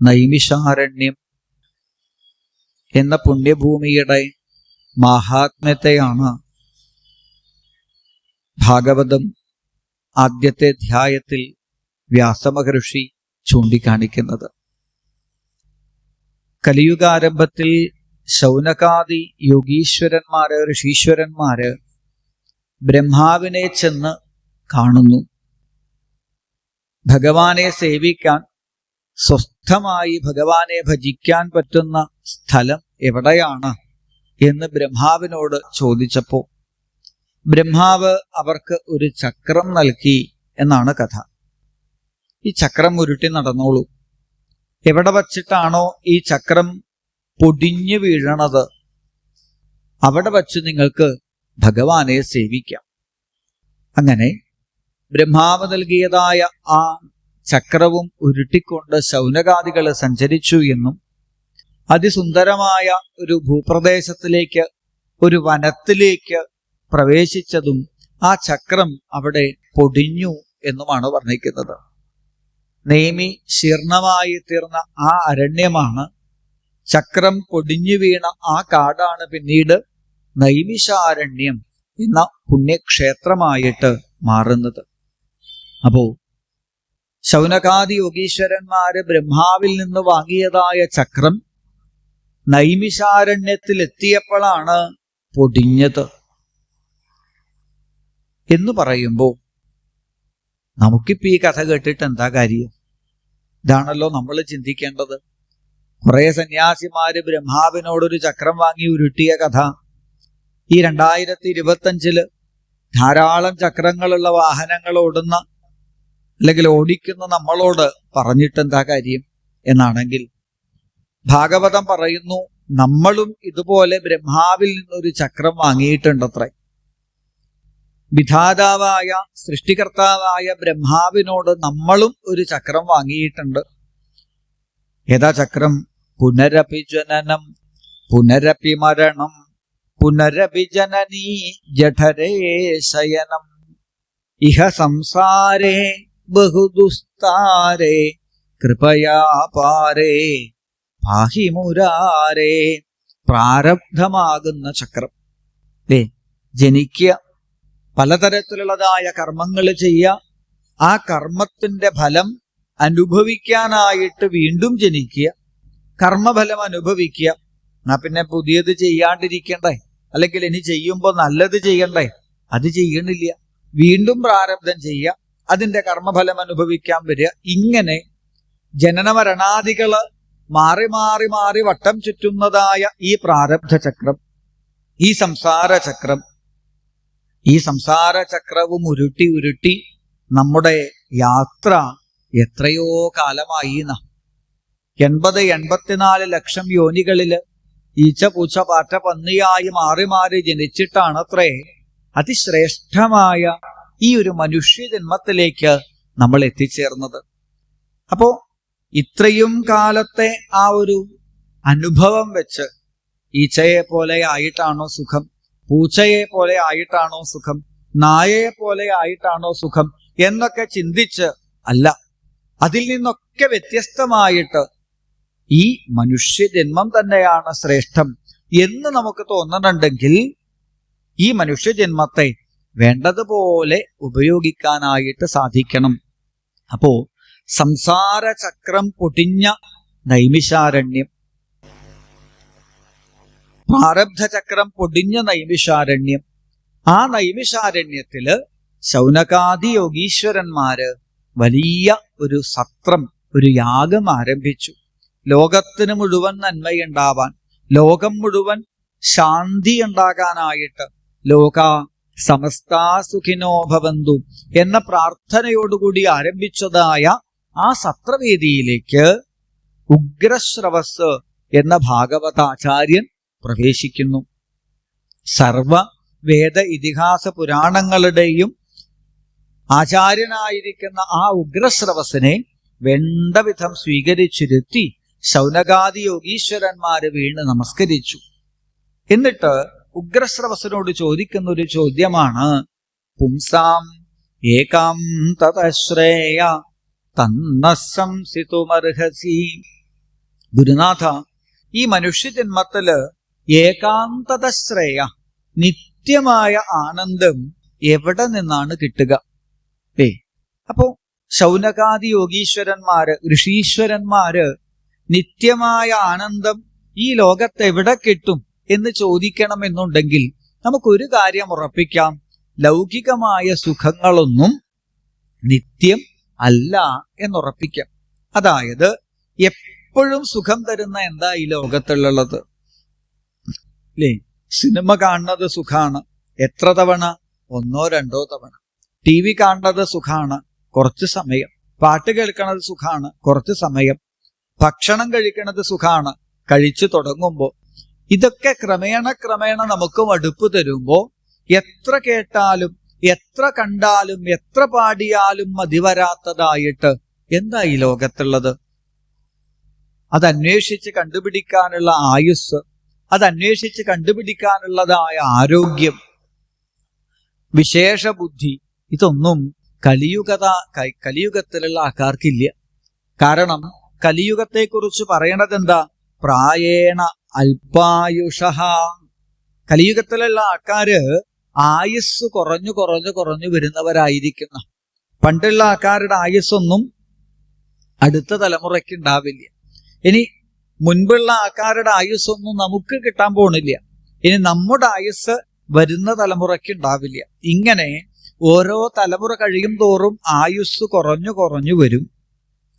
നൈമിഷാരണ്യം എന്ന പുണ്യഭൂമിയുടെ മഹാത്മ്യത്തെയാണ് ഭാഗവതം ആദ്യത്തെ ധ്യായത്തിൽ വ്യാസമഹർഷി ചൂണ്ടിക്കാണിക്കുന്നത്. കലിയുഗാരംഭത്തിൽ ശൗനകാദി യോഗീശ്വരന്മാര് ഋഷീശ്വരന്മാര് ബ്രഹ്മാവിനെ ചെന്ന് കാണുന്നു. ഭഗവാനെ സേവിക്കാൻ സ്വസ്ഥമായി ഭഗവാനെ ഭജിക്കാൻ പറ്റുന്ന സ്ഥലം എവിടെയാണ് എന്ന് ബ്രഹ്മാവിനോട് ചോദിച്ചപ്പോൾ ബ്രഹ്മാവ് അവർക്ക് ഒരു ചക്രം നൽകി എന്നാണ് കഥ. ഈ ചക്രം ഉരുട്ടി നടന്നോളൂ. എവിടെ വച്ചിട്ടാണോ ഈ ചക്രം പൊടിഞ്ഞു വീഴണത്? അവിടെ വച്ച് നിങ്ങൾക്ക് ഭഗവാനെ സേവിക്കാം. അങ്ങനെ ബ്രഹ്മാവ് നൽകിയതായ ആ ചക്രവും ഉരുട്ടിക്കൊണ്ട് ശൗനകാദികൾ സഞ്ചരിച്ചു എന്നും അതിസുന്ദരമായ ഒരു ഭൂപ്രദേശത്തിലേക്ക് ഒരു വനത്തിലേക്ക് പ്രവേശിച്ചതും ആ ചക്രം അവിടെ പൊടിഞ്ഞു എന്നുമാണ് വർണിക്കുന്നത്. നേമി ശീർണമായി തീർന്ന ആ അരണ്യമാണ് ചക്രം പൊടിഞ്ഞു വീണ ആ കാടാണ് പിന്നീട് നൈമിഷാരണ്യം എന്ന പുണ്യക്ഷേത്രമായിട്ട് മാറുന്നത്. അപ്പോ ശൗനകാദി യോഗീശ്വരന്മാര് ബ്രഹ്മാവിൽ നിന്ന് വാങ്ങിയതായ ചക്രം നൈമിശാരണ്യത്തിൽ എത്തിയപ്പോഴാണ് പൊടിഞ്ഞത്. എന്ന് പറയുമ്പോൾ നമുക്കിപ്പോ ഈ കഥ കേട്ടിട്ട് എന്താ കാര്യം? ഇതാണല്ലോ നമ്മൾ ചിന്തിക്കേണ്ടത്. കുറെ സന്യാസിമാര് ബ്രഹ്മാവിനോടൊരു ചക്രം വാങ്ങി ഉരുട്ടിയ കഥ. ഈ രണ്ടായിരത്തി ഇരുപത്തഞ്ചിൽ ധാരാളം ചക്രങ്ങളുള്ള വാഹനങ്ങൾ ഓടുന്ന അല്ലെങ്കിൽ ഓടിക്കുന്ന നമ്മളോട് പറഞ്ഞിട്ട് എന്താ കാര്യം എന്നാണെങ്കിൽ ഭാഗവതം പറയുന്നു നമ്മളും ഇതുപോലെ ബ്രഹ്മാവിൽ നിന്നൊരു ചക്രം വാങ്ങിയിട്ടുണ്ടത്രേ. വിധാതാവായ സൃഷ്ടികർത്താവായ ബ്രഹ്മാവിനോട് നമ്മളും ഒരു ചക്രം വാങ്ങിയിട്ടുണ്ട്. ഏതാ ചക്രം? പുനരപി ജനനം പുനരപി മരണം പുനരപി ജനനീ ജഠരേ ശയനം. ഇഹ സംസാരേ ബഹുദുസ്താരേ കൃപയാ പാരേ. പാഹി മുരാരേ പ്രാരബ്ധമാകുന്ന ചക്രം. അല്ലേ ജനിക്കുക പലതരത്തിലുള്ളതായ കർമ്മങ്ങൾ ചെയ്യുക ആ കർമ്മത്തിന്റെ ഫലം അനുഭവിക്കാനായിട്ട് വീണ്ടും ജനിക്കുക കർമ്മഫലം അനുഭവിക്കുക എന്നാ പിന്നെ പുതിയത് ചെയ്യാണ്ടിരിക്കണ്ടേ? അല്ലെങ്കിൽ ഇനി ചെയ്യുമ്പോൾ നല്ലത് ചെയ്യണ്ടേ? അത് ചെയ്യണില്ല. വീണ്ടും പ്രാരബ്ധം ചെയ്യുക അതിന്റെ കർമ്മഫലം അനുഭവിക്കാൻ വരിക. ഇങ്ങനെ ജനനമരണാദികൾ മാറി മാറി മാറി വട്ടം ചുറ്റുന്നതായ ഈ പ്രാരബ്ധ ചക്രം ഈ സംസാര ചക്രം ഈ സംസാര ചക്രവും ഉരുട്ടി ഉരുട്ടി നമ്മുടെ യാത്ര എത്രയോ കാലമായി എൺപത് എൺപത്തിനാല് ലക്ഷം യോനികളിൽ ഈച്ച പൂച്ച പാറ്റ പന്നിയായി മാറി മാറി ജനിച്ചിട്ടാണത്രേ അതിശ്രേഷ്ഠമായ ഈ ഒരു മനുഷ്യ ജന്മത്തിലേക്ക് നമ്മൾ എത്തിച്ചേർന്നത്. അപ്പോ ഇത്രയും കാലത്തെ ആ ഒരു അനുഭവം വെച്ച് ഈച്ചയെ പോലെ ആയിട്ടാണോ സുഖം? പൂച്ചയെ പോലെ ആയിട്ടാണോ സുഖം? നായയെ പോലെ ആയിട്ടാണോ സുഖം? എന്നൊക്കെ ചിന്തിച്ച് അല്ല അതിൽ നിന്നൊക്കെ വ്യത്യസ്തമായിട്ട് ഈ മനുഷ്യ ജന്മം തന്നെയാണ് ശ്രേഷ്ഠം എന്ന് നമുക്ക് തോന്നുന്നുണ്ടെങ്കിൽ ഈ മനുഷ്യജന്മത്തെ വേണ്ടതുപോലെ ഉപയോഗിക്കാനായിട്ട് സാധിക്കണം. അപ്പോ സംസാര ചക്രം പൊട്ടിഞ്ഞ നൈമിഷാരണ്യം പ്രാരബ്ധ ചക്രം പൊടിഞ്ഞ നൈമിഷാരണ്യം ആ നൈമിഷാരണ്യത്തിൽ ശൗനകാദി യോഗീശ്വരന്മാര് വലിയ ഒരു സത്രം ഒരു യാഗം ആരംഭിച്ചു. ലോകത്തിന് മുഴുവൻ നന്മയുണ്ടാവാൻ ലോകം മുഴുവൻ ശാന്തി ഉണ്ടാകാനായിട്ട് ലോക സമസ്താ സുഖിനോ ഭവന്തു എന്ന പ്രാർത്ഥനയോടുകൂടി ആരംഭിച്ചതായ ആ സത്രവേദിയിലേക്ക് ഉഗ്രശ്രവസ് എന്ന ഭാഗവതാചാര്യൻ പ്രവേശിക്കുന്നു. സർവ വേദ ഇതിഹാസ പുരാണങ്ങളുടെയും ആചാര്യനായിരിക്കുന്ന ആ ഉഗ്രശ്രവസിനെ വേണ്ടവിധം സ്വീകരിച്ചിരുത്തി ശൗനകാദി യോഗീശ്വരന്മാര് വീണ് നമസ്കരിച്ചു. എന്നിട്ട് ഉഗ്രശ്രവസനോട് ചോദിക്കുന്ന ഒരു ചോദ്യമാണ്. പുംസാം ഏകാം തതശ്രേയ തന്ന സംസിതുമർഹസി. ഗുരുനാഥ ഈ മനുഷ്യജന്മത്തിൽ ഏകാന്തതശ്രേയ നിത്യമായ ആനന്ദം എവിടെ നിന്നാണ് കിട്ടുക? ഏ അപ്പോ ശൗനകാദി യോഗീശ്വരന്മാര് ഋഷീശ്വരന്മാര് നിത്യമായ ആനന്ദം ഈ ലോകത്തെവിടെ കിട്ടും? എന്ന് ചോദിക്കണമെന്നുണ്ടെങ്കിൽ നമുക്കൊരു കാര്യം ഉറപ്പിക്കാം. ലൗകികമായ സുഖങ്ങളൊന്നും നിത്യം അല്ല എന്നുറപ്പിക്കാം. അതായത് എപ്പോഴും സുഖം തരുന്ന എന്താ ഈ ലോകത്തുള്ളത് അല്ലേ സിനിമ കാണുന്നത് സുഖാണ്. എത്ര തവണ? ഒന്നോ രണ്ടോ തവണ. ടി വി കാണുന്നത് സുഖാണ്. കുറച്ച് സമയം. പാട്ട് കേൾക്കുന്നത് സുഖാണ്. കുറച്ച് സമയം. ഭക്ഷണം കഴിക്കുന്നത് സുഖാണ്. കഴിച്ചു തുടങ്ങുമ്പോൾ ഇതൊക്കെ ക്രമേണ ക്രമേണ നമുക്ക് മടുപ്പ് തരുമ്പോ എത്ര കേട്ടാലും എത്ര കണ്ടാലും എത്ര പാടിയാലും മതി വരാത്തതായിട്ട് എന്താ ഈ ലോകത്തുള്ളത്? അതന്വേഷിച്ച് കണ്ടുപിടിക്കാനുള്ള ആയുസ് അതന്വേഷിച്ച് കണ്ടുപിടിക്കാനുള്ളതായ ആരോഗ്യം വിശേഷ ബുദ്ധി ഇതൊന്നും കലിയുഗത കലിയുഗത്തിലുള്ള ആൾക്കാർക്കില്ല. കാരണം കലിയുഗത്തെക്കുറിച്ച് പറയണത് എന്താ പ്രായേണ അല്പായുഷ കലിയുഗത്തിലുള്ള ആൾക്കാര് ആയുസ് കുറഞ്ഞു കുറഞ്ഞു കുറഞ്ഞു വരുന്നവരായിരിക്കുന്ന. പണ്ടുള്ള ആൾക്കാരുടെ ആയുസ്സൊന്നും അടുത്ത തലമുറയ്ക്ക് ഉണ്ടാവില്ല. ഇനി മുൻപുള്ള ആൾക്കാരുടെ ആയുസ്സൊന്നും നമുക്ക് കിട്ടാൻ പോണില്ല. ഇനി നമ്മുടെ ആയുസ് വരുന്ന തലമുറയ്ക്ക് ഉണ്ടാവില്ല. ഇങ്ങനെ ഓരോ തലമുറ കഴിയും തോറും ആയുസ് കുറഞ്ഞു കുറഞ്ഞു വരും.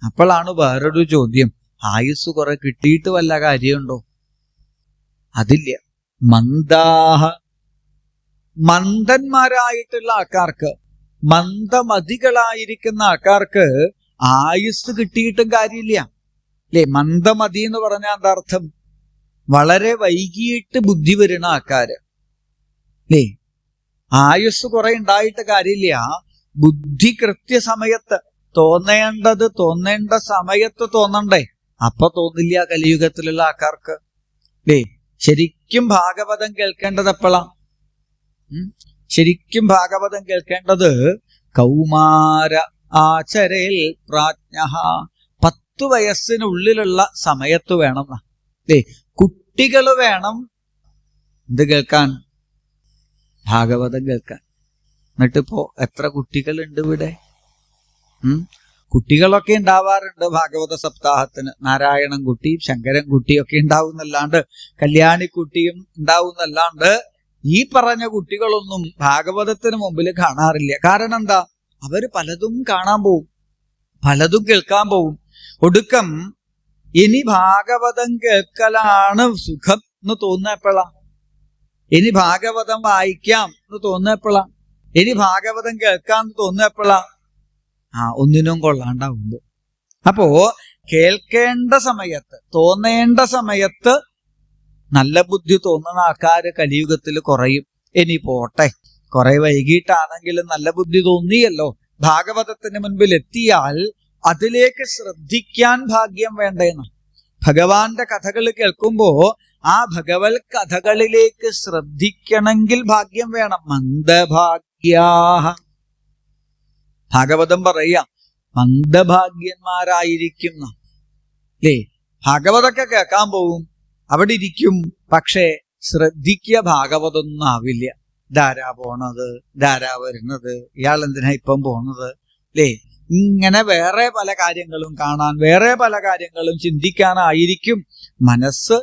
അപ്പോഴാണ് വേറൊരു ചോദ്യം. ആയുസ് കുറെ കിട്ടിയിട്ട് വല്ല കാര്യമുണ്ടോ? അതില്ല. മന്ദാഹ മന്ദന്മാരായിട്ടുള്ള ആൾക്കാർക്ക് മന്ദമതികളായിരിക്കുന്ന ആൾക്കാർക്ക് ആയുസ് കിട്ടിയിട്ടും കാര്യമില്ല. അല്ലേ മന്ദമതി എന്ന് പറഞ്ഞാൽ എന്താ അർത്ഥം? വളരെ വൈകിയിട്ട് ബുദ്ധി വരുന്ന ആൾക്കാര്. അല്ലേ ആയുസ് കുറെ ഉണ്ടായിട്ട് കാര്യമില്ല. ബുദ്ധി കൃത്യസമയത്ത് തോന്നേണ്ടത് തോന്നേണ്ട സമയത്ത് തോന്നണ്ടേ. അപ്പൊ തോന്നില്ല കലിയുഗത്തിലുള്ള ആൾക്കാർക്ക്. അല്ലേ ശരിക്കും ഭാഗവതം കേൾക്കേണ്ടത് എപ്പോഴാ ശരിക്കും ഭാഗവതം കേൾക്കേണ്ടത് കൗമാര ആചരയിൽ പ്രാജ്ഞ. പത്തു വയസ്സിനുള്ളിലുള്ള സമയത്ത് വേണം അല്ലേ കുട്ടികൾ വേണം എന്ത് കേൾക്കാൻ. ഭാഗവതം കേൾക്കാൻ. എന്നിട്ടിപ്പോ എത്ര കുട്ടികളുണ്ട് ഇവിടെ? കുട്ടികളൊക്കെ ഉണ്ടാവാറുണ്ട് ഭാഗവത സപ്താഹത്തിന്. നാരായണൻ കുട്ടിയും ശങ്കരൻ കുട്ടിയും ഒക്കെ ഉണ്ടാവുന്നല്ലാണ്ട് കല്യാണിക്കുട്ടിയും ഉണ്ടാവുന്നല്ലാണ്ട് ഈ പറഞ്ഞ കുട്ടികളൊന്നും ഭാഗവതത്തിന് മുമ്പിൽ കാണാറില്ല. കാരണം എന്താ അവർ പലതും കാണാൻ പോവും. പലതും കേൾക്കാൻ പോവും. ഒടുക്കം ഇനി ഭാഗവതം കേൾക്കലാണ് സുഖം എന്ന് തോന്നപ്പോഴാ ഇനി ഭാഗവതം വായിക്കാം എന്ന് തോന്നപ്പോഴാ ഇനി ഭാഗവതം കേൾക്കാം എന്ന് തോന്നുന്നപ്പോഴാ ആ ഒന്നിനും കൊള്ളാണ്ടാവുന്നത്. അപ്പോ കേൾക്കേണ്ട സമയത്ത് തോന്നേണ്ട സമയത്ത് നല്ല ബുദ്ധി തോന്നുന്ന ആൾക്കാര് കലിയുഗത്തിൽ കുറയും. ഇനി പോട്ടെ. കുറെ വൈകിട്ടാണെങ്കിലും നല്ല ബുദ്ധി തോന്നിയല്ലോ. ഭാഗവതത്തിന് മുൻപിൽ എത്തിയാൽ അതിലേക്ക് ശ്രദ്ധിക്കാൻ ഭാഗ്യം വേണ്ടേന്ന്. ഭഗവാന്റെ കഥകൾ കേൾക്കുമ്പോ ആ ഭഗവത് കഥകളിലേക്ക് ശ്രദ്ധിക്കണമെങ്കിൽ ഭാഗ്യം വേണം. മന്ദഭാഗ്യാഹ. ഭാഗവതം പറയാ മന്ദഭാഗ്യന്മാരായിരിക്കുന്ന അല്ലേ ഭാഗവതൊക്കെ കേൾക്കാൻ പോവും. അവിടെ ഇരിക്കും. പക്ഷേ ശ്രദ്ധിക്കുക ഭാഗവതൊന്നും ആവില്ല ധാരാ പോണത്? ധാരാ വരുന്നത്? ഇയാൾ എന്തിനാ ഇപ്പം പോണത്? അല്ലേ ഇങ്ങനെ വേറെ പല കാര്യങ്ങളും കാണാൻ വേറെ പല കാര്യങ്ങളും ചിന്തിക്കാനായിരിക്കും മനസ്സ്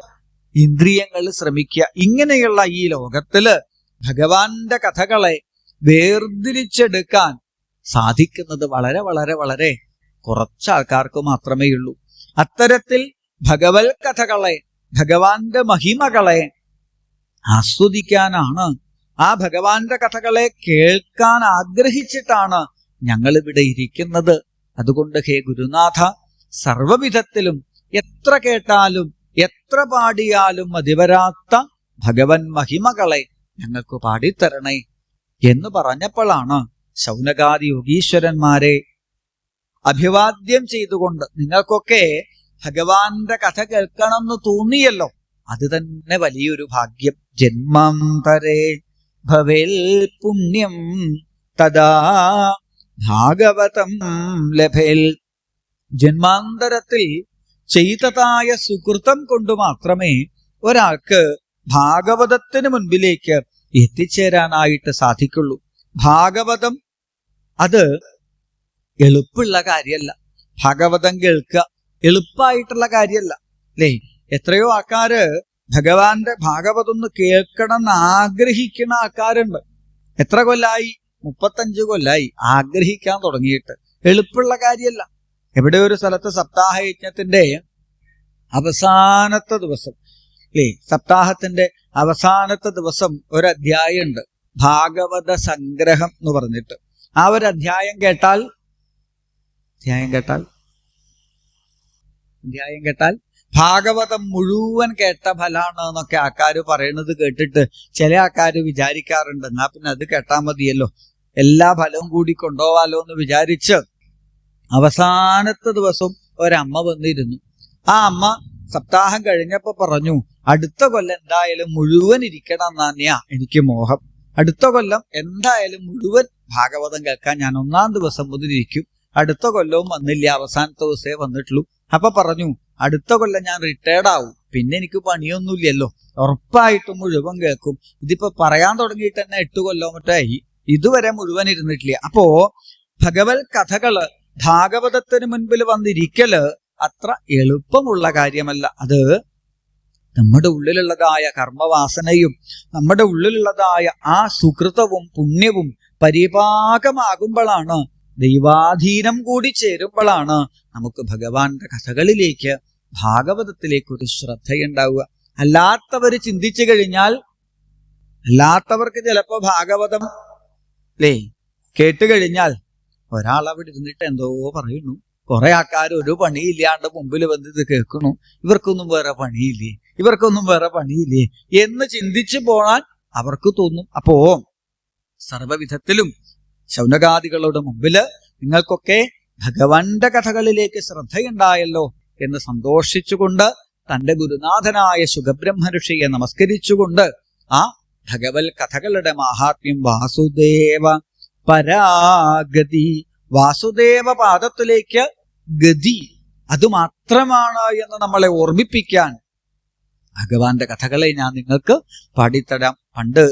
ഇന്ദ്രിയങ്ങൾ ശ്രമിക്കുക. ഇങ്ങനെയുള്ള ഈ ലോകത്തിൽ ഭഗവാന്റെ കഥകളെ വേർതിരിച്ചെടുക്കാൻ സാധിക്കുന്നത് വളരെ വളരെ വളരെ കുറച്ച് ആൾക്കാർക്ക് മാത്രമേ ഉള്ളൂ. അത്തരത്തിൽ ഭഗവത് കഥകളെ ഭഗവാന്റെ മഹിമകളെ ആസ്വദിക്കാനാണ് ആ ഭഗവാന്റെ കഥകളെ കേൾക്കാൻ ആഗ്രഹിച്ചിട്ടാണ് ഞങ്ങളിവിടെ ഇരിക്കുന്നത്. അതുകൊണ്ട് ഹേ ഗുരുനാഥ സർവവിധത്തിലും എത്ര കേട്ടാലും എത്ര പാടിയാലും മതിവരാത്ത ഭഗവൻ മഹിമകളെ ഞങ്ങൾക്ക് പാടിത്തരണേ എന്ന് പറഞ്ഞപ്പോഴാണ് ശൗനകാദി യോഗീശ്വരന്മാരെ അഭിവാദ്യം ചെയ്തുകൊണ്ട് നിങ്ങൾക്കൊക്കെ ഭഗവാന്റെ കഥ കേൾക്കണം തോന്നിയല്ലോ. അത് തന്നെ വലിയൊരു ഭാഗ്യം. ജന്മാന്തരേ ഭവേൽ പുണ്യം തഥാ ഭാഗവതം ലഭേൽ. ജന്മാന്തരത്തിൽ ചെയ്തതായ സുഹൃത്തം കൊണ്ട് മാത്രമേ ഒരാൾക്ക് ഭാഗവതത്തിന് മുൻപിലേക്ക് എത്തിച്ചേരാനായിട്ട് സാധിക്കുള്ളൂ. ഭാഗവതം അത് എളുപ്പമുള്ള കാര്യമല്ല. ഭാഗവതം കേൾക്കുക എളുപ്പമായിട്ടുള്ള കാര്യമല്ല. അല്ലേ? എത്രയോ ആൾക്കാര് ഭഗവാന്റെ ഭാഗവതം ഒന്ന് കേൾക്കണം എന്ന് ആഗ്രഹിക്കുന്ന ആൾക്കാരുണ്ട്. എത്ര കൊല്ലായി? മുപ്പത്തഞ്ച് കൊല്ലായി ആഗ്രഹിക്കാൻ തുടങ്ങിയിട്ട്. എളുപ്പമുള്ള കാര്യമല്ല. എവിടെ ഒരു സ്ഥലത്ത് സപ്താഹ യജ്ഞത്തിന്റെ അവസാനത്തെ ദിവസം അല്ലേ? സപ്താഹത്തിന്റെ അവസാനത്തെ ദിവസം ഒരു അധ്യായമുണ്ട്. ഭാഗവത സംഗ്രഹം എന്ന് പറഞ്ഞിട്ട്. ആ ഒരു അധ്യായം കേട്ടാൽ അധ്യായം കേട്ടാൽ അധ്യായം കേട്ടാൽ ഭാഗവതം മുഴുവൻ കേട്ട ഫലാണ് എന്നൊക്കെ ആൾക്കാർ പറയുന്നത് കേട്ടിട്ട് ചില ആൾക്കാർ വിചാരിക്കാറുണ്ട്. എന്നാ പിന്നെ അത് കേട്ടാ മതിയല്ലോ. എല്ലാ ഫലവും കൂടി കൊണ്ടുപോവാലോ എന്ന് വിചാരിച്ച് അവസാനത്തെ ദിവസം ഒരമ്മ വന്നിരുന്നു. ആ അമ്മ സപ്താഹം കഴിഞ്ഞപ്പോ പറഞ്ഞു അടുത്ത കൊല്ലം എന്തായാലും മുഴുവൻ ഇരിക്കണം എന്നാ എനിക്ക് മോഹം. അടുത്ത കൊല്ലം എന്തായാലും മുഴുവൻ ഭാഗവതം കേൾക്കാൻ ഞാൻ ഒന്നാം ദിവസം മുതിരിക്കും. അടുത്ത കൊല്ലവും വന്നില്ല അവസാനത്തെ ദിവസമേ വന്നിട്ടുള്ളൂ. അപ്പൊ പറഞ്ഞു അടുത്ത കൊല്ലം ഞാൻ റിട്ടയർഡ് ആവും. പിന്നെ എനിക്ക് പണിയൊന്നുമില്ലല്ലോ. ഉറപ്പായിട്ടും മുഴുവൻ കേൾക്കും. ഇതിപ്പോ പറയാൻ തുടങ്ങിയിട്ട് തന്നെ എട്ട് കൊല്ലം മറ്റായി. ഇതുവരെ മുഴുവൻ ഇരുന്നിട്ടില്ല. അപ്പോ ഭഗവത് കഥകൾ ഭാഗവതത്തിന് മുൻപിൽ വന്നിരിക്കൽ അത്ര എളുപ്പമുള്ള കാര്യമല്ല. അത് നമ്മുടെ ഉള്ളിലുള്ളതായ കർമ്മവാസനയും നമ്മുടെ ഉള്ളിലുള്ളതായ ആ സുഹൃതവും പുണ്യവും പരിപാകമാകുമ്പോഴാണ് ദൈവാധീനം കൂടി ചേരുമ്പോഴാണ് നമുക്ക് ഭഗവാന്റെ കഥകളിലേക്ക് ഭാഗവതത്തിലേക്ക് ഒരു ശ്രദ്ധയുണ്ടാവുക. അല്ലാത്തവർ ചിന്തിച്ചു കഴിഞ്ഞാൽ അല്ലാത്തവർക്ക് ചിലപ്പോ ഭാഗവതം അല്ലേ കേട്ട് കഴിഞ്ഞാൽ ഒരാൾ അവിടെ ഇരുന്നിട്ട് എന്തോ പറയുന്നു. കുറെ ആൾക്കാർ ഒരു പണിയില്ലാണ്ട് മുമ്പിൽ വന്ന് ഇത് കേൾക്കണു ഇവർക്കൊന്നും വേറെ പണിയില്ലേ? ഇവർക്കൊന്നും വേറെ പണിയില്ലേ? എന്ന് ചിന്തിച്ചു പോകാൻ അവർക്ക് തോന്നും. അപ്പോ സർവവിധത്തിലും ശൗനകാദികളുടെ മുമ്പിൽ നിങ്ങൾക്കൊക്കെ ഭഗവാന്റെ കഥകളിലേക്ക് ശ്രദ്ധയുണ്ടായല്ലോ എന്ന് സന്തോഷിച്ചുകൊണ്ട് തന്റെ ഗുരുനാഥനായ സുഖബ്രഹ്മ ഋഷിയെ നമസ്കരിച്ചുകൊണ്ട് ആ ഭഗവത് കഥകളുടെ മാഹാത്മ്യം വാസുദേവ പരാഗതി. വാസുദേവ പാദത്തിലേക്ക് ഗതി അത് മാത്രമാണ് എന്ന് നമ്മളെ ഓർമ്മിപ്പിക്കാൻ ഭഗവാന്റെ കഥകളെ ഞാൻ നിങ്ങൾക്ക് പാടിത്തരാം. പണ്ട്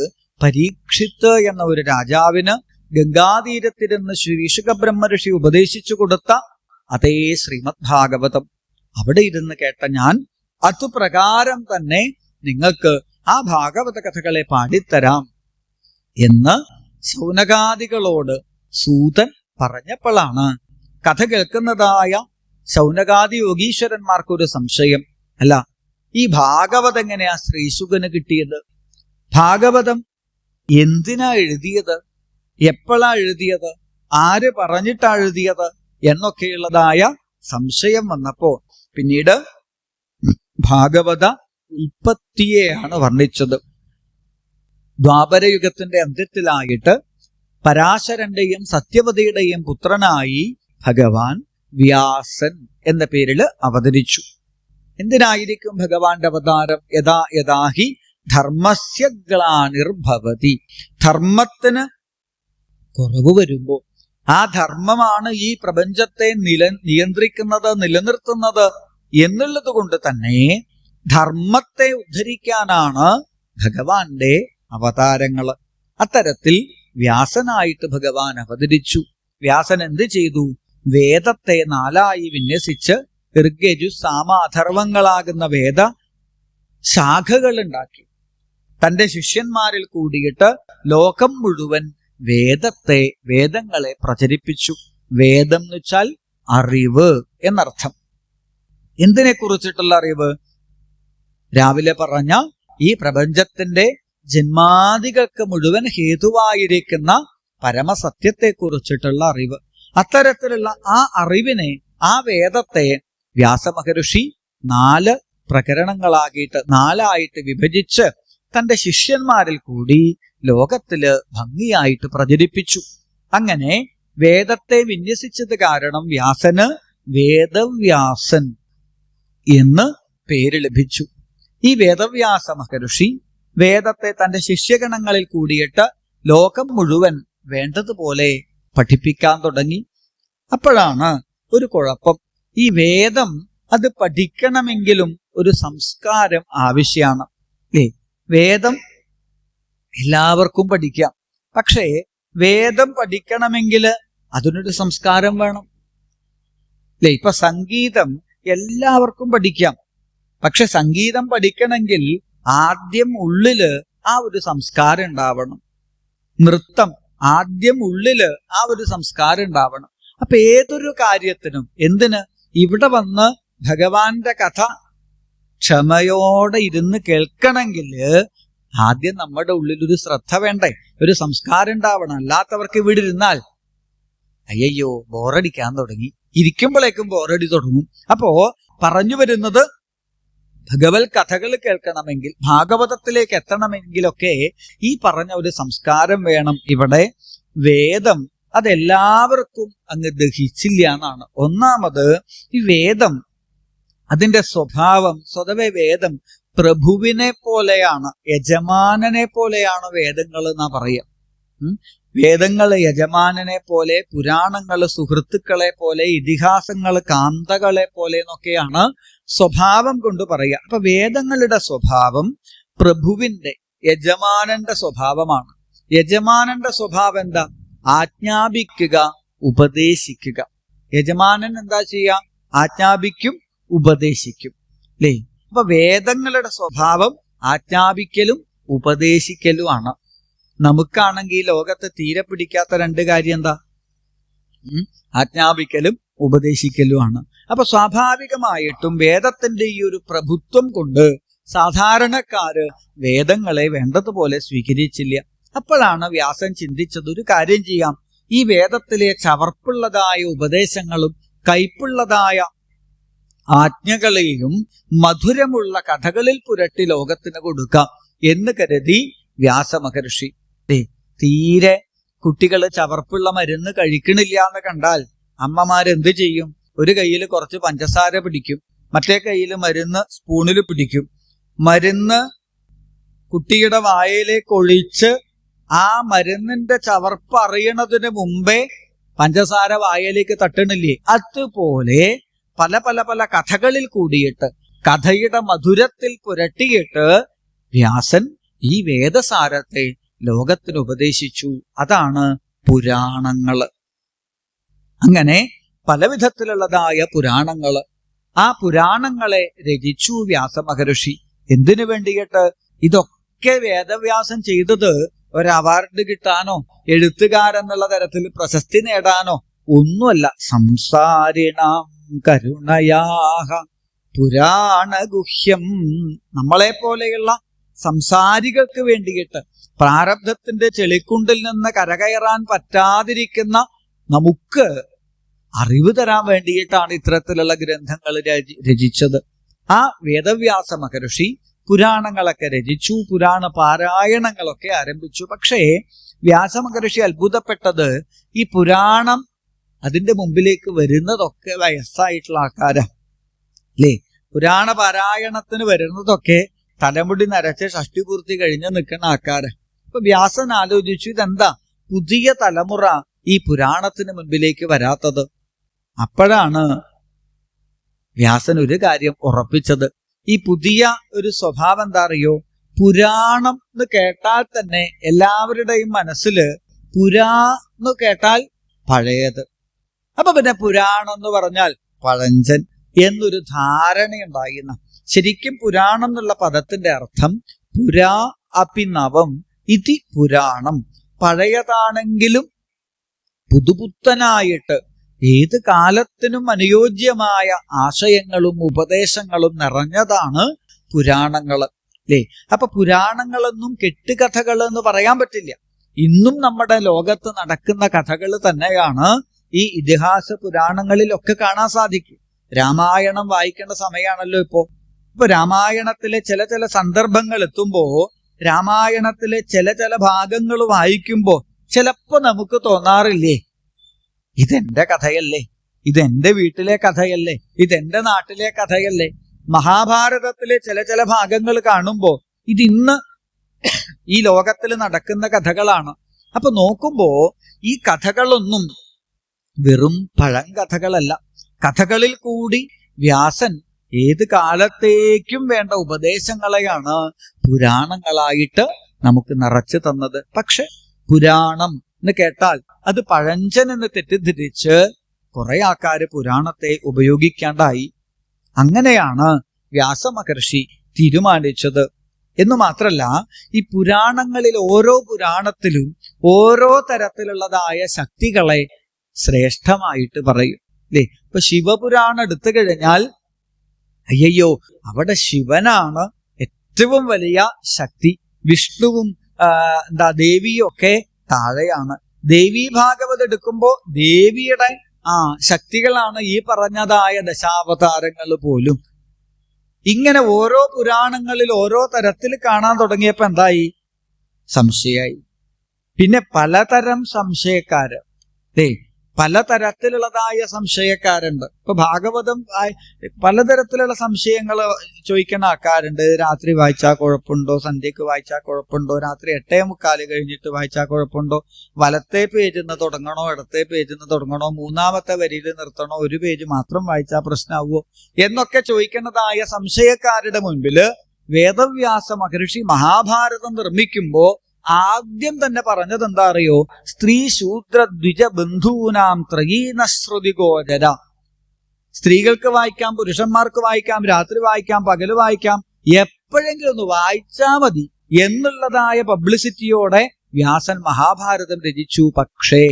പരീക്ഷിത്ത് എന്ന ഒരു രാജാവിന് ഗംഗാതീരത്തിരുന്ന് ശ്രീ ബ്രഹ്മ ഋഷി ഉപദേശിച്ചു കൊടുത്ത അതേ ശ്രീമദ് ഭാഗവതം. അവിടെ ഇരുന്ന് കേട്ട ഞാൻ അതുപ്രകാരം തന്നെ നിങ്ങൾക്ക് ആ ഭാഗവത കഥകളെ പാടിത്തരാം എന്ന് ശൗനകാദികളോട് സൂതൻ പറഞ്ഞപ്പോഴാണ് കഥ കേൾക്കുന്നതായ ശൗനകാദി യോഗീശ്വരന്മാർക്കൊരു സംശയം. അല്ല ഈ ഭാഗവതം എങ്ങനെയാ ശ്രീശുഖന് കിട്ടിയത്? ഭാഗവതം എന്തിനാ എഴുതിയത്? എപ്പോഴാ എഴുതിയത്? ആര് പറഞ്ഞിട്ടാ എഴുതിയത്? എന്നൊക്കെയുള്ളതായ സംശയം വന്നപ്പോ പിന്നീട് ഭാഗവത ഉൽപ്പത്തിയെയാണ് വർണിച്ചത്. ദ്വാപരയുഗത്തിന്റെ അന്ത്യത്തിലായിട്ട് പരാശരന്റെയും സത്യവതിയുടെയും പുത്രനായി ഭഗവാൻ വ്യാസൻ എന്ന പേരിൽ അവതരിച്ചു. എന്തിനായിരിക്കും ഭഗവാന്റെ അവതാരം? യഥാ യഥാഹി ധർമ്മസ്യ ഗ്ലാനിർഭവതി ധർമ്മത്തിന് കുറവ് വരുമ്പോൾ ആ ധർമ്മമാണ് ഈ പ്രപഞ്ചത്തെ നില നിയന്ത്രിക്കുന്നത് നിലനിർത്തുന്നത് എന്നുള്ളത് കൊണ്ട് തന്നെ ധർമ്മത്തെ ഉദ്ധരിക്കാനാണ് ഭഗവാന്റെ അവതാരങ്ങൾ അത്തരത്തിൽ വ്യാസനായിട്ട് ഭഗവാൻ അവതരിച്ചു. വ്യാസൻ എന്ത് ചെയ്തു? വേദത്തെ നാലായി വിന്യസിച്ച് ഋഗ്യജു സാമാധർവങ്ങളാകുന്ന വേദ ശാഖകൾ ഉണ്ടാക്കി. തന്റെ ശിഷ്യന്മാരിൽ കൂടിയിട്ട് ലോകം മുഴുവൻ വേദത്തെ വേദങ്ങളെ പ്രചരിപ്പിച്ചു. വേദം എന്ന് വെച്ചാൽ അറിവ് എന്നർത്ഥം. എന്തിനെ കുറിച്ചിട്ടുള്ള അറിവ്? രാവിലെ പറഞ്ഞ ഈ പ്രപഞ്ചത്തിന്റെ ജന്മാദികൾക്ക് മുഴുവൻ ഹേതുവായിരിക്കുന്ന പരമസത്യത്തെ കുറിച്ചിട്ടുള്ള അറിവ്. അത്തരത്തിലുള്ള ആ അറിവിനെ ആ വേദത്തെ വ്യാസമഹർഷി നാല് പ്രകരണങ്ങളാകിയിട്ട് നാലായിട്ട് വിഭജിച്ച് തന്റെ ശിഷ്യന്മാരിൽ കൂടി ലോകത്തിൽ ഭംഗിയായിട്ട് പ്രചരിപ്പിച്ചു. അങ്ങനെ വേദത്തെ വിന്യസിച്ചത് കാരണം വ്യാസന് വേദവ്യാസൻ എന്ന് പേര് ലഭിച്ചു. ഈ വേദവ്യാസ മഹർഷി വേദത്തെ തന്റെ ശിഷ്യഗണങ്ങളിൽ കൂടിയിട്ട് ലോകം മുഴുവൻ വേണ്ടതുപോലെ പഠിപ്പിക്കാൻ തുടങ്ങി. അപ്പോഴാണ് ഒരു കുഴപ്പം. ഈ വേദം അത് പഠിക്കണമെങ്കിലും ഒരു സംസ്കാരം ആവശ്യമാണ്. വേദം എല്ലാവർക്കും പഠിക്കാം. പക്ഷേ വേദം പഠിക്കണമെങ്കിൽ അതിനൊരു സംസ്കാരം വേണം. അല്ലേ ഇപ്പൊ സംഗീതം എല്ലാവർക്കും പഠിക്കാം. പക്ഷെ സംഗീതം പഠിക്കണമെങ്കിൽ ആദ്യം ഉള്ളിൽ ആ ഒരു സംസ്കാരം ഉണ്ടാവണം. നൃത്തം ആദ്യം ഉള്ളിൽ ആ ഒരു സംസ്കാരം ഉണ്ടാവണം. അപ്പൊ ഏതൊരു കാര്യത്തിനും എന്തിന്? ഇവിടെ വന്ന് ഭഗവാന്റെ കഥ ക്ഷമയോടെ ഇരുന്ന് കേൾക്കണമെങ്കിൽ ആദ്യം നമ്മുടെ ഉള്ളിൽ ഒരു ശ്രദ്ധ വേണ്ടേ? ഒരു സംസ്കാരം ഉണ്ടാവണം. അല്ലാത്തവർക്ക് ഇവിടെ ഇരുന്നാൽ അയ്യോ ബോറടിക്കാൻ തുടങ്ങി. ഇരിക്കുമ്പോഴേക്കും ബോറടി തുടങ്ങും. അപ്പോ പറഞ്ഞു വരുന്നത് ഭഗവത് കഥകൾ കേൾക്കണമെങ്കിൽ ഭാഗവതത്തിലേക്ക് എത്തണമെങ്കിലൊക്കെ ഈ പറഞ്ഞ ഒരു സംസ്കാരം വേണം. ഇവിടെ വേദം അതെല്ലാവർക്കും അങ്ങ് ദഹിച്ചില്ല എന്നാണ്. ഒന്നാമത് ഈ വേദം അതിന്റെ സ്വഭാവം സ്വതവേ വേദം പ്രഭുവിനെ പോലെയാണ് യജമാനനെ പോലെയാണ് വേദങ്ങൾ എന്നാ പറയാം വേദങ്ങൾ യജമാനനെ പോലെ പുരാണങ്ങൾ സുഹൃത്തുക്കളെ പോലെ ഇതിഹാസങ്ങൾ കാന്തകളെ പോലെ എന്നൊക്കെയാണ് സ്വഭാവം കൊണ്ട് പറയുക. അപ്പൊ വേദങ്ങളുടെ സ്വഭാവം പ്രഭുവിന്റെ യജമാനന്റെ സ്വഭാവമാണ്. യജമാനന്റെ സ്വഭാവം എന്താ? ആജ്ഞാപിക്കുക ഉപദേശിക്കുക. യജമാനൻ എന്താ ചെയ്യുക? ആജ്ഞാപിക്കും ഉപദേശിക്കും. അല്ലേ അപ്പൊ വേദങ്ങളുടെ സ്വഭാവം ആജ്ഞാപിക്കലും ഉപദേശിക്കലുമാണ്. നമുക്കാണെങ്കിൽ ലോകത്തെ തീരെ പിടിക്കാത്ത രണ്ട് കാര്യം എന്താ? ആജ്ഞാപിക്കലും ഉപദേശിക്കലുമാണ്. അപ്പൊ സ്വാഭാവികമായിട്ടും വേദത്തിന്റെ ഈ ഒരു പ്രഭുത്വം കൊണ്ട് സാധാരണക്കാര് വേദങ്ങളെ വേണ്ടതുപോലെ സ്വീകരിച്ചില്ല. അപ്പോഴാണ് വ്യാസൻ ചിന്തിച്ചത് ഒരു കാര്യം ചെയ്യാം. ഈ വേദത്തിലെ ചവർപ്പുള്ളതായ ഉപദേശങ്ങളും കയ്പുള്ളതായ ആജ്ഞകളെയും മധുരമുള്ള കഥകളിൽ പുരട്ടി ലോകത്തിന് കൊടുക്കാം എന്ന് കരുതി വ്യാസമഹർഷി. തീരെ കുട്ടികൾ ചവർപ്പുള്ള മരുന്ന് കഴിക്കണില്ല എന്ന് കണ്ടാൽ അമ്മമാരെന്ത് ചെയ്യും? ഒരു കയ്യിൽ കുറച്ച് പഞ്ചസാര പിടിക്കും മറ്റേ കയ്യിൽ മരുന്ന് സ്പൂണിൽ പിടിക്കും. മരുന്ന് കുട്ടിയുടെ വായയിലേക്ക് ഒഴിച്ച് ആ മരുന്നിന്റെ ചവർപ്പ് അറിയണതിന് മുമ്പേ പഞ്ചസാര വായയിലേക്ക് തട്ടണില്ലേ? അതുപോലെ പല പല പല കഥകളിൽ കൂടിയിട്ട് കഥയുടെ മധുരത്തിൽ പുരട്ടിയിട്ട് വ്യാസൻ ഈ വേദസാരത്തെ ലോകത്തിന് ഉപദേശിച്ചു. അതാണ് പുരാണങ്ങൾ. അങ്ങനെ പലവിധത്തിലുള്ളതായ വിധത്തിലുള്ളതായ പുരാണങ്ങൾ ആ പുരാണങ്ങളെ രചിച്ചു വ്യാസ മഹർഷി എന്തിനു വേണ്ടിയിട്ട്? ഇതൊക്കെ വേദവ്യാസം ചെയ്തത് ഒരു അവാർഡ് കിട്ടാനോ എഴുത്തുകാരെന്നുള്ള തരത്തിൽ പ്രശസ്തി നേടാനോ ഒന്നുമല്ല. സംസാരിണാം കരുണയാഹ പുരാണഗുഹ്യം. നമ്മളെ പോലെയുള്ള സംസാരികൾക്ക് വേണ്ടിയിട്ട് പ്രാരബ്ധത്തിന്റെ ചെളിക്കുണ്ടിൽ നിന്ന് കരകയറാൻ പറ്റാതിരിക്കുന്ന നമുക്ക് അറിവ് തരാൻ വേണ്ടിയിട്ടാണ് ഇത്തരത്തിലുള്ള ഗ്രന്ഥങ്ങൾ രചിച്ചത്. ആ വേദവ്യാസ മഹർഷി പുരാണങ്ങളൊക്കെ രചിച്ചു പുരാണ പാരായണങ്ങളൊക്കെ ആരംഭിച്ചു. പക്ഷേ വ്യാസമഹർഷി അത്ഭുതപ്പെട്ടത് ഈ പുരാണം അതിന്റെ മുമ്പിലേക്ക് വരുന്നതൊക്കെ വയസ്സായിട്ടുള്ള ആൾക്കാരാ. അല്ലേ പുരാണ പാരായണത്തിന് വരുന്നതൊക്കെ തലമുടി നരച്ച് ഷഷ്ടിപൂർത്തി കഴിഞ്ഞ് നിൽക്കുന്ന ആൾക്കാരാണ് അപ്പൊ വ്യാസൻ ആലോചിച്ചു ഇതെന്താ? പുതിയ തലമുറ ഈ പുരാണത്തിന് മുൻപിലേക്ക് വരാത്തത്. അപ്പോഴാണ് വ്യാസൻ ഒരു കാര്യം ഉറപ്പിച്ചത്. ഈ പുതിയ ഒരു സ്വഭാവം എന്താ അറിയോ? പുരാണം എന്ന് കേട്ടാൽ തന്നെ എല്ലാവരുടെയും മനസ്സിൽ പുരാ എന്ന് കേട്ടാൽ പഴയത്. അപ്പൊ പിന്നെ പുരാണം എന്ന് പറഞ്ഞാൽ പഴഞ്ചൻ എന്നൊരു ധാരണയുണ്ടായിരുന്ന ശരിക്കും പുരാണം എന്നുള്ള പദത്തിന്റെ അർത്ഥം പുരാ അപിനവം ഇതി പുരാണം. പഴയതാണെങ്കിലും പുതുപുത്തനായിട്ട് ഏത് കാലത്തിനും അനുയോജ്യമായ ആശയങ്ങളും ഉപദേശങ്ങളും നിറഞ്ഞതാണ് പുരാണങ്ങൾ. അല്ലേ അപ്പൊ പുരാണങ്ങളൊന്നും കെട്ടുകഥകൾ എന്ന് പറയാൻ പറ്റില്ല. ഇന്നും നമ്മുടെ ലോകത്ത് നടക്കുന്ന കഥകൾ തന്നെയാണ് ഈ ഇതിഹാസ പുരാണങ്ങളിലൊക്കെ കാണാൻ സാധിക്കും. രാമായണം വായിക്കേണ്ട സമയമാണല്ലോ ഇപ്പോ. ഇപ്പൊ രാമായണത്തിലെ ചില ചില സന്ദർഭങ്ങൾ എത്തുമ്പോ രാമായണത്തിലെ ചില ചില ഭാഗങ്ങൾ വായിക്കുമ്പോ ചിലപ്പോ നമുക്ക് തോന്നാറില്ലേ? ഇതെന്റെ കഥയല്ലേ? ഇതെന്റെ വീട്ടിലെ കഥയല്ലേ? ഇതെന്റെ നാട്ടിലെ കഥയല്ലേ? മഹാഭാരതത്തിലെ ചില ചില ഭാഗങ്ങൾ കാണുമ്പോ ഇതിന്ന് ഈ ലോകത്തിൽ നടക്കുന്ന കഥകളാണ്. അപ്പൊ നോക്കുമ്പോ ഈ കഥകളൊന്നും വെറും പഴങ്കഥകളല്ല. കഥകളിൽ കൂടി വ്യാസൻ ഏത് കാലത്തേക്കും വേണ്ട ഉപദേശങ്ങളെയാണ് പുരാണങ്ങളായിട്ട് നമുക്ക് നിറച്ചു തന്നത്. പക്ഷെ പുരാണം എന്ന് കേട്ടാൽ അത് പഴഞ്ചൻ എന്ന് തെറ്റിദ്ധരിച്ച് കുറെ ആൾക്കാര് പുരാണത്തെ ഉപയോഗിക്കാണ്ടായി. അങ്ങനെയാണ് വ്യാസമഹർഷി തീരുമാനിച്ചത്. എന്ന് മാത്രല്ല ഈ പുരാണങ്ങളിൽ ഓരോ പുരാണത്തിലും ഓരോ തരത്തിലുള്ളതായ ശക്തികളെ ശ്രേഷ്ഠമായിട്ട് പറയും. അല്ലേ ഇപ്പൊ ശിവപുരാണം എടുത്തു കഴിഞ്ഞാൽ അയ്യോ അവിടെ ശിവനാണ് ഏറ്റവും വലിയ ശക്തി. വിഷ്ണുവും എന്താ ദേവിയും ഒക്കെ താഴെയാണ്. ദേവി ഭാഗവത് എടുക്കുമ്പോ ദേവിയുടെ ആ ശക്തികളാണ് ഈ പറഞ്ഞതായ ദശാവതാരങ്ങൾ പോലും. ഇങ്ങനെ ഓരോ പുരാണങ്ങളിൽ ഓരോ തരത്തിൽ കാണാൻ തുടങ്ങിയപ്പോ എന്തായി? സംശയായി. പിന്നെ പലതരം സംശയക്കാര്. ദേ പലതരത്തിലുള്ളതായ സംശയക്കാരുണ്ട്. ഇപ്പൊ ഭാഗവതം പലതരത്തിലുള്ള സംശയങ്ങൾ ചോദിക്കുന്ന ആൾക്കാരുണ്ട്. രാത്രി വായിച്ചാൽ കുഴപ്പമുണ്ടോ സന്ധ്യക്ക് വായിച്ചാൽ കുഴപ്പമുണ്ടോ രാത്രി എട്ടേ മുക്കാൽ കഴിഞ്ഞിട്ട് വായിച്ചാൽ കുഴപ്പമുണ്ടോ വലത്തെ പേജിൽ നിന്ന് തുടങ്ങണോ? ഇടത്തെ പേജിൽ നിന്ന് തുടങ്ങണോ? മൂന്നാമത്തെ വരിയിൽ നിർത്തണോ? ഒരു പേജ് മാത്രം വായിച്ചാൽ പ്രശ്നമാവോ എന്നൊക്കെ ചോദിക്കുന്നതായ സംശയക്കാരുടെ മുൻപിൽ വേദവ്യാസ മഹർഷി മഹാഭാരതം നിർമ്മിക്കുമ്പോ ആദ്യം തന്നെ പറഞ്ഞത് എന്താ അറിയോ? സ്ത്രീ ശൂദ്ര ദ്വിജ ബന്ധൂനാം ത്രയീന ശ്രുതി ഗോചര. സ്ത്രീകൾക്ക് വായിക്കാം പുരുഷന്മാർക്ക് വായിക്കാം രാത്രി വായിക്കാം പകൽ വായിക്കാം. എപ്പോഴെങ്കിലും ഒന്ന് വായിച്ചാ മതി. എന്നുള്ളതായ പബ്ലിസിറ്റിയോടെ വ്യാസൻ മഹാഭാരതം രചിച്ചു. പക്ഷേ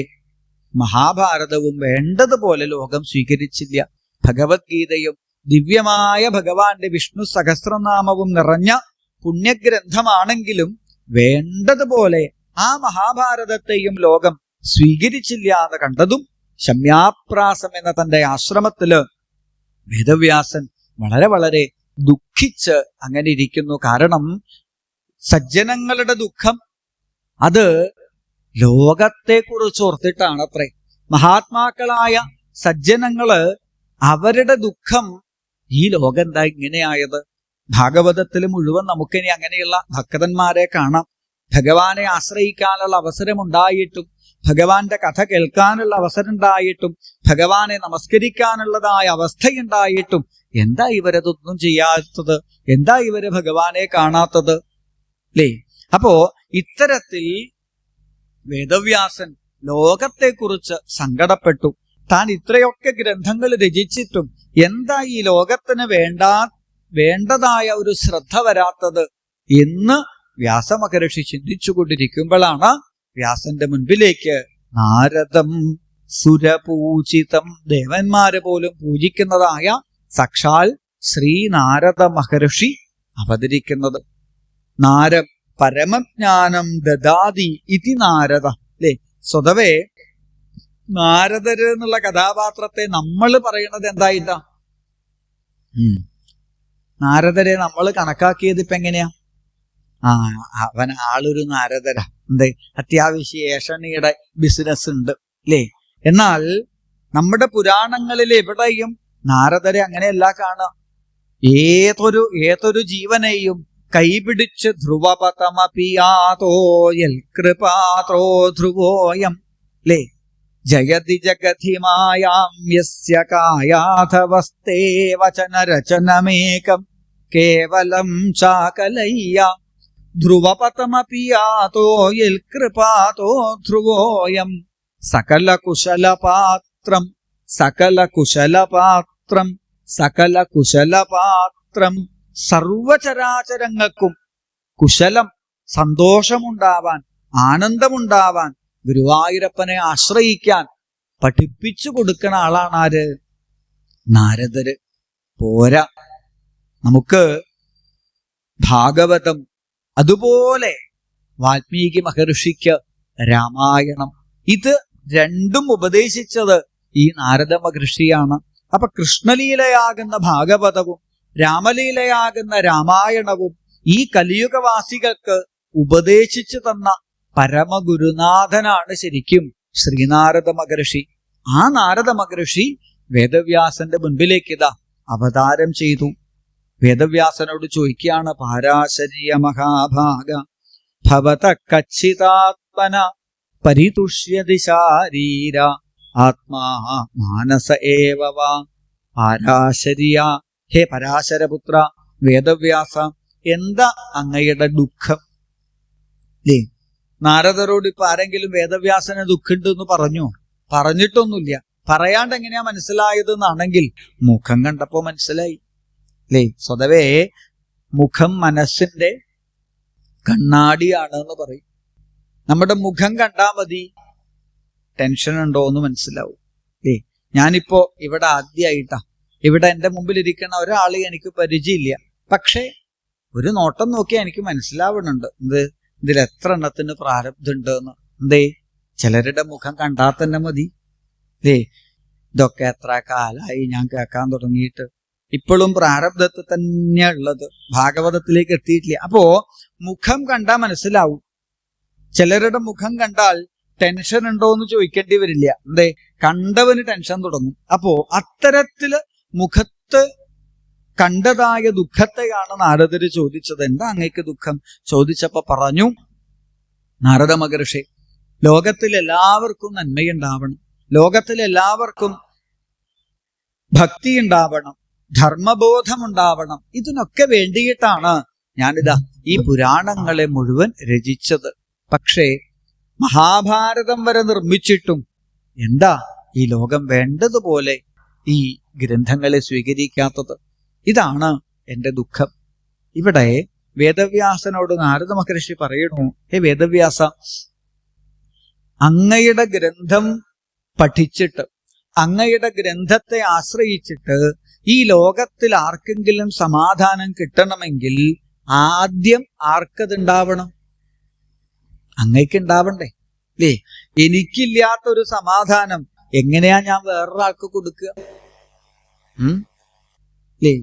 മഹാഭാരതവും വേണ്ടതുപോലെ ലോകം സ്വീകരിച്ചില്ല. ഭഗവത്ഗീതയും ദിവ്യമായ ഭഗവാന്റെ വിഷ്ണു സഹസ്രനാമവും നിറഞ്ഞ പുണ്യഗ്രന്ഥമാണെങ്കിലും വേണ്ടതുപോലെ ആ മഹാഭാരതത്തെയും ലോകം സ്വീകരിച്ചില്ലാതെ കണ്ടതും ശമ്യാപ്രാസം എന്ന തന്റെ ആശ്രമത്തിൽ വേദവ്യാസൻ വളരെ വളരെ ദുഃഖിച്ച് അങ്ങനെ ഇരിക്കുന്നു. കാരണം സജ്ജനങ്ങളുടെ ദുഃഖം അത് ലോകത്തെക്കുറിച്ച് കുറിച്ച് ഓർത്തിട്ടാണത്രേ. മഹാത്മാക്കളായ സജ്ജനങ്ങൾ അവരുടെ ദുഃഖം ഈ ലോകം എന്താ ഇങ്ങനെയായത്? ഭാഗവതത്തിൽ മുഴുവൻ നമുക്കിനി അങ്ങനെയുള്ള ഭക്തന്മാരെ കാണാം. ഭഗവാനെ ആശ്രയിക്കാനുള്ള അവസരമുണ്ടായിട്ടും ഭഗവാന്റെ കഥ കേൾക്കാനുള്ള അവസരം ഉണ്ടായിട്ടും ഭഗവാനെ നമസ്കരിക്കാനുള്ളതായ അവസ്ഥയുണ്ടായിട്ടും എന്താ ഇവരതൊന്നും ചെയ്യാത്തത്? എന്താ ഇവർ ഭഗവാനെ കാണാത്തത്? അല്ലേ അപ്പോ ഇത്തരത്തിൽ വേദവ്യാസൻ ലോകത്തെക്കുറിച്ച് സങ്കടപ്പെട്ടു. താൻ ഇത്രയൊക്കെ ഗ്രന്ഥങ്ങൾ രചിച്ചിട്ടും എന്താ ഈ ലോകത്തിന് വേണ്ട വേണ്ടതായ ഒരു ശ്രദ്ധ വരാത്തത് എന്ന് വ്യാസമഹർഷി ചിന്തിച്ചുകൊണ്ടിരിക്കുമ്പോഴാണ് വ്യാസന്റെ മുൻപിലേക്ക് നാരദം സുരപൂജിതം ദേവന്മാരെ പോലും പൂജിക്കുന്നതായ സക്ഷാൽ ശ്രീനാരദ മഹർഷി അവതരിക്കുന്നത്. നാരം പരമജ്ഞാനം ദദാതി ഇതി നാരദ. അല്ലേ? സ്വതവേ നാരദര് എന്നുള്ള കഥാപാത്രത്തെ നമ്മൾ പറയുന്നത് ഉം. നാരദരെ നമ്മൾ കണക്കാക്കിയത് ഇപ്പൊ എങ്ങനെയാ? ആ അവൻ ആളൊരു നാരദര. എന്തേ? അത്യാവശ്യ ഏഷണിയുടെ ബിസിനസ് ഉണ്ട് അല്ലേ എന്നാൽ നമ്മുടെ പുരാണങ്ങളിൽ എവിടെയും നാരദരെ അങ്ങനെയല്ല കാണുക. ഏതൊരു ഏതൊരു ജീവനെയും കൈപിടിച്ച് ധ്രുവപതമപിയാതോ യൽ കൃപാതോ ധ്രുവോയം ലേ ജയതി ജഗതിമായാം യസ്യ കായാധവസ്തേ വചനരചനമേകം. കേവലം ചാകലയ്യ. ധ്രുവപതമപിയാതോ യൽ കൃപാതോ ധ്രുവോയം. സകല സകല കുശലപാത്രം സർവചരാചരങ്ങൾക്കും കുശലം സന്തോഷമുണ്ടാവാൻ ആനന്ദമുണ്ടാവാൻ ഗുരുവായൂരപ്പനെ ആശ്രയിക്കാൻ പഠിപ്പിച്ചു കൊടുക്കുന്ന ആളാണ് ആര്? നാരദര്. പോരാ. നമുക്ക് ഭാഗവതം അതുപോലെ വാൽമീകി മഹർഷിക്ക് രാമായണം ഇത് രണ്ടും ഉപദേശിച്ചത് ഈ നാരദ മഹർഷിയാണ്. അപ്പൊ കൃഷ്ണലീലയാകുന്ന ഭാഗവതവും രാമലീലയാകുന്ന രാമായണവും ഈ കലിയുഗവാസികൾക്ക് ഉപദേശിച്ചു തന്ന പരമഗുരുനാഥനാണ് ശരിക്കും ശ്രീനാരദ മഹർഷി. ആ നാരദ മഹർഷി വേദവ്യാസന്റെ മുൻപിലേക്ക് ഇതാ അവതാരം ചെയ്തു. വേദവ്യാസനോട് ചോദിക്കുകയാണ് പാരാശര്യ മഹാഭാഗ ഭവത കച്ചിതാത്മന പരിതുഷ്യതി ശാരീര ആത്മാ മാനസ ഏവ പാരാശര്യ. ഹേ പരാശരപുത്ര വേദവ്യാസ എന്താ അങ്ങയുടെ ദുഃഖം? ലേ നാരദരോട് ഇപ്പൊ ആരെങ്കിലും വേദവ്യാസന് ദുഃഖമുണ്ട് എന്ന് പറഞ്ഞു? പറഞ്ഞിട്ടൊന്നുമില്ല. പറയാണ്ട് എങ്ങനെയാ മനസ്സിലായത് എന്നാണെങ്കിൽ മുഖം കണ്ടപ്പോ മനസ്സിലായി. അല്ലേ? സ്വതവേ മുഖം മനസ്സിന്റെ കണ്ണാടിയാണ് എന്ന് പറയും. നമ്മുടെ മുഖം കണ്ടാൽ മതി. ടെൻഷൻ ഉണ്ടോ എന്ന് മനസ്സിലാവും. അല്ലേ? ഞാനിപ്പോ ഇവിടെ ആദ്യമായിട്ടാ ഇവിടെ എന്റെ മുമ്പിൽ ഇരിക്കുന്ന ഒരാളെ എനിക്ക് പരിചയമില്ല. പക്ഷേ ഒരു നോട്ടം നോക്കിയാൽ എനിക്ക് മനസ്സിലാവുന്നുണ്ട്. എന്ത്? ഇതിൽ എത്ര എണ്ണത്തിന് പ്രാരബ്ധുണ്ട് എന്ന്. എന്തേ? ചിലരുടെ മുഖം കണ്ടാൽ തന്നെ മതി. അല്ലേ? ഇതൊക്കെ എത്ര കാലായി ഞാൻ കേൾക്കാൻ തുടങ്ങിയിട്ട്. ഇപ്പോഴും പ്രാരബ്ധത്തിൽ തന്നെ ഉള്ളത്. ഭാഗവതത്തിലേക്ക് എത്തിയിട്ടില്ല. അപ്പോ മുഖം കണ്ടാൽ മനസ്സിലാവും. ചിലരുടെ മുഖം കണ്ടാൽ ടെൻഷൻ ഉണ്ടോ എന്ന് ചോദിക്കേണ്ടി വരില്ല. എന്തേ കണ്ടവന് ടെൻഷൻ തുടങ്ങും. അപ്പോ അത്തരത്തിൽ മുഖത്ത് കണ്ടതായ ദുഃഖത്തെയാണ് നാരദര് ചോദിച്ചത്. എന്താ അങ്ങേക്ക് ദുഃഖം? ചോദിച്ചപ്പോ പറഞ്ഞു നാരദ മഹർഷി ലോകത്തിൽ എല്ലാവർക്കും നന്മയുണ്ടാവണം. ലോകത്തിൽ എല്ലാവർക്കും ഭക്തി ഉണ്ടാവണം ധർമ്മബോധമുണ്ടാവണം. ഇതിനൊക്കെ വേണ്ടിയിട്ടാണ് ഞാനിതാ ഈ പുരാണങ്ങളെ മുഴുവൻ രചിച്ചത്. പക്ഷേ മഹാഭാരതം വരെ നിർമ്മിച്ചിട്ടും എന്താ ഈ ലോകം വേണ്ടതുപോലെ ഈ ഗ്രന്ഥങ്ങളെ സ്വീകരിക്കാത്തത്? ഇതാണ് എന്റെ ദുഃഖം. ഇവിടെ വേദവ്യാസനോട് നാരദ മഹർഷി പറയണു ഹേ വേദവ്യാസ അങ്ങയുടെ ഗ്രന്ഥം പഠിച്ചിട്ട് അങ്ങയുടെ ഗ്രന്ഥത്തെ ആശ്രയിച്ചിട്ട് ഈ ലോകത്തിൽ ആർക്കെങ്കിലും സമാധാനം കിട്ടണമെങ്കിൽ ആദ്യം ആർക്കതുണ്ടാവണം? അങ്ങേക്ക് ഉണ്ടാവണ്ടേ അല്ലേ എനിക്കില്ലാത്തൊരു സമാധാനം എങ്ങനെയാ ഞാൻ വേറൊരാൾക്ക് കൊടുക്കുക? അല്ലേ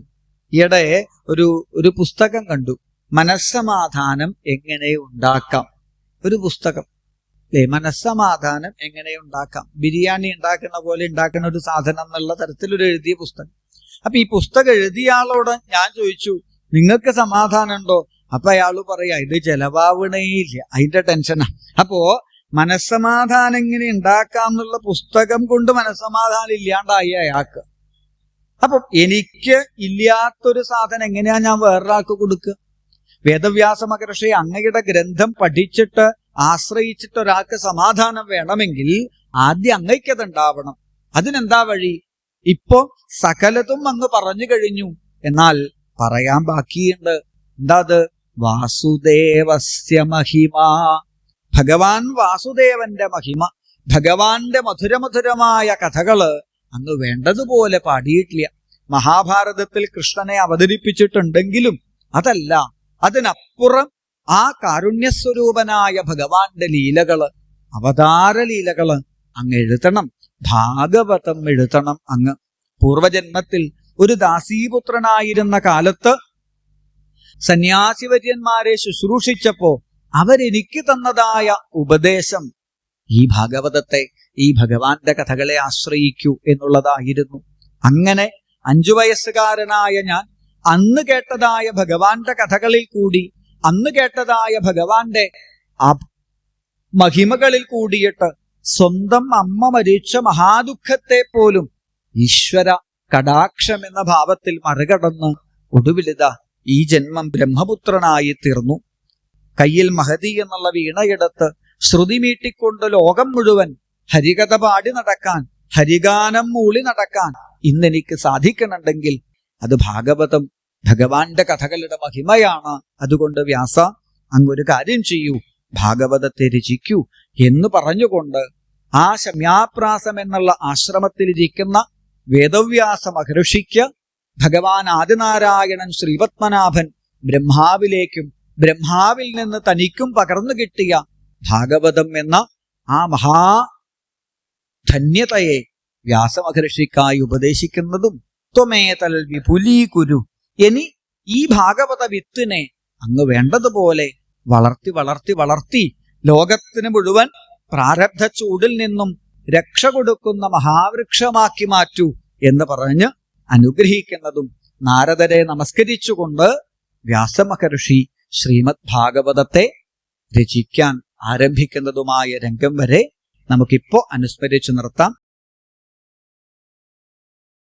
ഈയിടെ ഒരു ഒരു പുസ്തകം കണ്ടു. മനസ്സമാധാനം എങ്ങനെ ഉണ്ടാക്കാം? ഒരു പുസ്തകം. അല്ലേ മനസ്സമാധാനം എങ്ങനെ ഉണ്ടാക്കാം? ബിരിയാണി ഉണ്ടാക്കുന്ന പോലെ ഉണ്ടാക്കുന്ന ഒരു സാധനം എന്നുള്ള തരത്തിലൊരു എഴുതിയ പുസ്തകം. അപ്പൊ ഈ പുസ്തകം എഴുതിയ ആളോട് ഞാൻ ചോദിച്ചു നിങ്ങൾക്ക് സമാധാനം ഉണ്ടോ അപ്പൊ അയാൾ പറയാ ഇത് ചെലവാവണേ ഇല്ല അതിന്റെ ടെൻഷനാ അപ്പോ മനസ്സമാധാനം എങ്ങനെ ഉണ്ടാക്കാം എന്നുള്ള പുസ്തകം കൊണ്ട് മനസ്സമാധാനം ഇല്ലാണ്ടായി അയാൾക്ക്. അപ്പൊ എനിക്ക് ഇല്ലാത്തൊരു സാധനം എങ്ങനെയാ ഞാൻ വേറൊരാൾക്ക് കൊടുക്കുക? വേദവ്യാസ മഹർഷി അങ്ങയുടെ ഗ്രന്ഥം പഠിച്ചിട്ട് ആശ്രയിച്ചിട്ട് ഒരാൾക്ക് സമാധാനം വേണമെങ്കിൽ ആദ്യം അങ്ങയ്ക്കത് ഉണ്ടാവണം. അതിനെന്താ വഴി? ഇപ്പോ സകലതും അങ്ങ് പറഞ്ഞു കഴിഞ്ഞു. എന്നാൽ പറയാൻ ബാക്കിയുണ്ട്. എന്താ അത്? വാസുദേവസ്യ മഹിമ. ഭഗവാൻ വാസുദേവന്റെ മഹിമ ഭഗവാന്റെ മധുരമധുരമായ കഥകൾ അങ്ങ് വേണ്ടതുപോലെ പാടിയിട്ടില്ല. മഹാഭാരതത്തിൽ കൃഷ്ണനെ അവതരിപ്പിച്ചിട്ടുണ്ടെങ്കിലും അതല്ല അതിനപ്പുറം ആ കാരുണ്യസ്വരൂപനായ ഭഗവാന്റെ ലീലകൾ അവതാര ലീലകൾ അങ്ങ് എഴുതണം. ഭാഗവതം എഴുതണം അങ്ങ്. പൂർവജന്മത്തിൽ ഒരു ദാസീപുത്രനായിരുന്ന കാലത്ത് സന്യാസിവര്യന്മാരെ ശുശ്രൂഷിച്ചപ്പോ അവരെനിക്ക് തന്നതായ ഉപദേശം ഈ ഭാഗവതത്തെ ഈ ഭഗവാന്റെ കഥകളെ ആശ്രയിക്കൂ എന്നുള്ളതായിരുന്നു. അങ്ങനെ അഞ്ചു വയസ്സുകാരനായ ഞാൻ അന്ന് കേട്ടതായ ഭഗവാന്റെ കഥകളിൽ കൂടി അന്ന് കേട്ടതായ ഭഗവാന്റെ മഹിമകളിൽ കൂടിയിട്ട് സ്വന്തം അമ്മ മരിച്ച മഹാദുഃഖത്തെ പോലും ഈശ്വര കടാക്ഷം എന്ന ഭാവത്തിൽ മറികടന്ന് ഒടുവിലിത ഈ ജന്മം ബ്രഹ്മപുത്രനായി തീർന്നു. കയ്യിൽ മഹതി എന്നുള്ള വീണയെടുത്ത് ശ്രുതി മീട്ടിക്കൊണ്ട് ലോകം മുഴുവൻ ഹരികഥ പാടി നടക്കാൻ ഹരിഗാനം മൂളി നടക്കാൻ ഇന്നെനിക്ക് സാധിക്കണമെങ്കിൽ അത് ഭാഗവതം ഭഗവാന്റെ കഥകളുടെ മഹിമയാണ്. അതുകൊണ്ട് വ്യാസ അങ്ങൊരു കാര്യം ചെയ്യൂ ഭാഗവതത്തെ രചിക്കൂ എന്ന് പറഞ്ഞുകൊണ്ട് ആ ശമ്യാപ്രാസം എന്നുള്ള ആശ്രമത്തിലിരിക്കുന്ന വേദവ്യാസ മഹർഷിക്ക് ഭഗവാൻ ആദിനാരായണൻ ശ്രീപത്മനാഭൻ ബ്രഹ്മാവിലേക്കും ബ്രഹ്മാവിൽ നിന്ന് തനിക്കും പകർന്നു കിട്ടിയ ഭാഗവതം എന്ന ആ മഹാ ധന്യതയെ വ്യാസമഹർഷിക്കായി ഉപദേശിക്കുന്നതും ത്വമേതൽ വിപുലീകുരു ഇനി ഈ ഭാഗവത വിത്തിനെ അങ്ങ് വേണ്ടതുപോലെ വളർത്തി വളർത്തി വളർത്തി ലോകത്തിന് മുഴുവൻ പ്രാരബ്ധ ചൂടിൽ നിന്നും രക്ഷ കൊടുക്കുന്ന മഹാവൃക്ഷമാക്കി മാറ്റൂ എന്ന് പറഞ്ഞ് അനുഗ്രഹിക്കുന്നതും നാരദരെ നമസ്കരിച്ചുകൊണ്ട് വ്യാസമഹർഷി ശ്രീമദ് ഭാഗവതത്തെ രചിക്കാൻ ആരംഭിക്കുന്നതുമായ രംഗം വരെ നമുക്കിപ്പോ അനുസ്മരിച്ചു നിർത്താം.